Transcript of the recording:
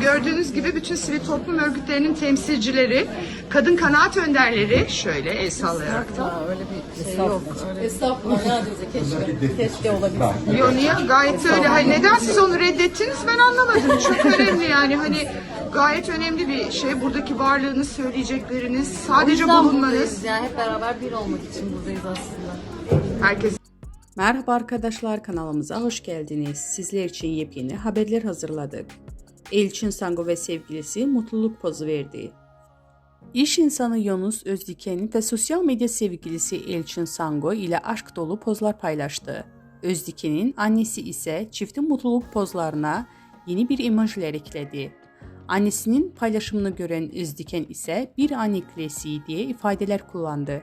Gördüğünüz gibi bütün sivil toplum örgütlerinin temsilcileri, kadın kanaat önderleri şöyle el sallayarak da. Aa, öyle bir şey yok. Öyle... Estağfurullah ne hadise keşke. Keşke olabilse. Yo niye? Gayet öyle. Hani neden siz onu reddettiniz ben anlamadım. Çok önemli yani hani gayet önemli bir şey. Buradaki varlığınız, söyleyecekleriniz, sadece bulunmanız. Yani hep beraber bir olmak için buradayız aslında. Herkes Merhaba arkadaşlar kanalımıza hoş geldiniz. Sizler için yepyeni haberler hazırladık. Elçin Sango ve sevgilisi mutluluk pozu verdi. İş insanı Yunus Özdiken ve sosyal medya sevgilisi Elçin Sango ile aşk dolu pozlar paylaştı. Özdiken'in annesi ise çiftin mutluluk pozlarına yeni bir emojiler ekledi. Annesinin paylaşımını gören Özdiken ise bir anne klasiği diye ifadeler kullandı.